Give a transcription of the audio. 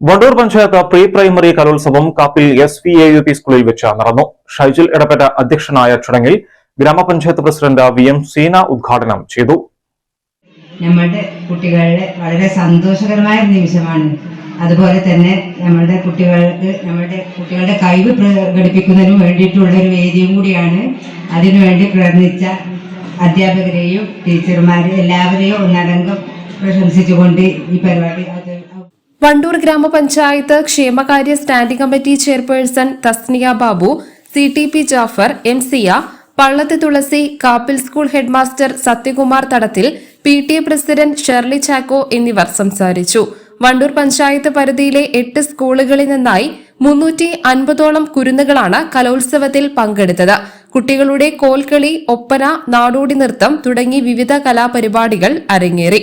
Wandoor panchayat pre primary കലോത്സവം Kappil S V A U P സ്കൂളിൽ വെച്ച് നടന്നു. ഷൈജിൽ ഇടപെട്ട അധ്യക്ഷനായ ചടങ്ങിൽ ഗ്രാമപഞ്ചായത്ത് പ്രസിഡന്റ് വി എം സീന ഉദ്ഘാടനം ചെയ്തു. നമ്മളുടെ കുട്ടികളുടെ വളരെ സന്തോഷകരമായ നിമിഷമാണ്. അതുപോലെ തന്നെ നമ്മളുടെ കുട്ടികൾക്ക് നമ്മളുടെ കുട്ടികളുടെ കഴിവ് പ്രകടിപ്പിക്കുന്നതിന് വേണ്ടിയിട്ടുള്ള ഒരു വേദിയും കൂടിയാണ്. അതിനുവേണ്ടി പ്രയത്നിച്ച അധ്യാപകരെയും ടീച്ചർമാരെയും എല്ലാവരെയും ഒന്നടങ്കം പ്രശംസിച്ചുകൊണ്ട് ഈ പരിപാടി അത് വണ്ടൂർ ഗ്രാമപഞ്ചായത്ത് ക്ഷേമകാര്യ standing committee chairperson Thasniya Babu C T P Jaffar M Siya Pallath Thulasi Kappil school headmaster Sathyakumar Thadathil P T A president Shirley Chacko എന്നിവർ സംസാരിച്ചു. വണ്ടൂർ പഞ്ചായത്ത് പരിധിയിലെ എട്ട് സ്കൂളുകളിൽ നിന്നായി മുന്നൂറ്റി അൻപതോളം കുരുന്നുകളാണ് കലോത്സവത്തിൽ പങ്കെടുത്തത്. കുട്ടികളുടെ കോൽക്കളി ഒപ്പന നാടോടി നൃത്തം തുടങ്ങി വിവിധ കലാപരിപാടികൾ അരങ്ങേറി.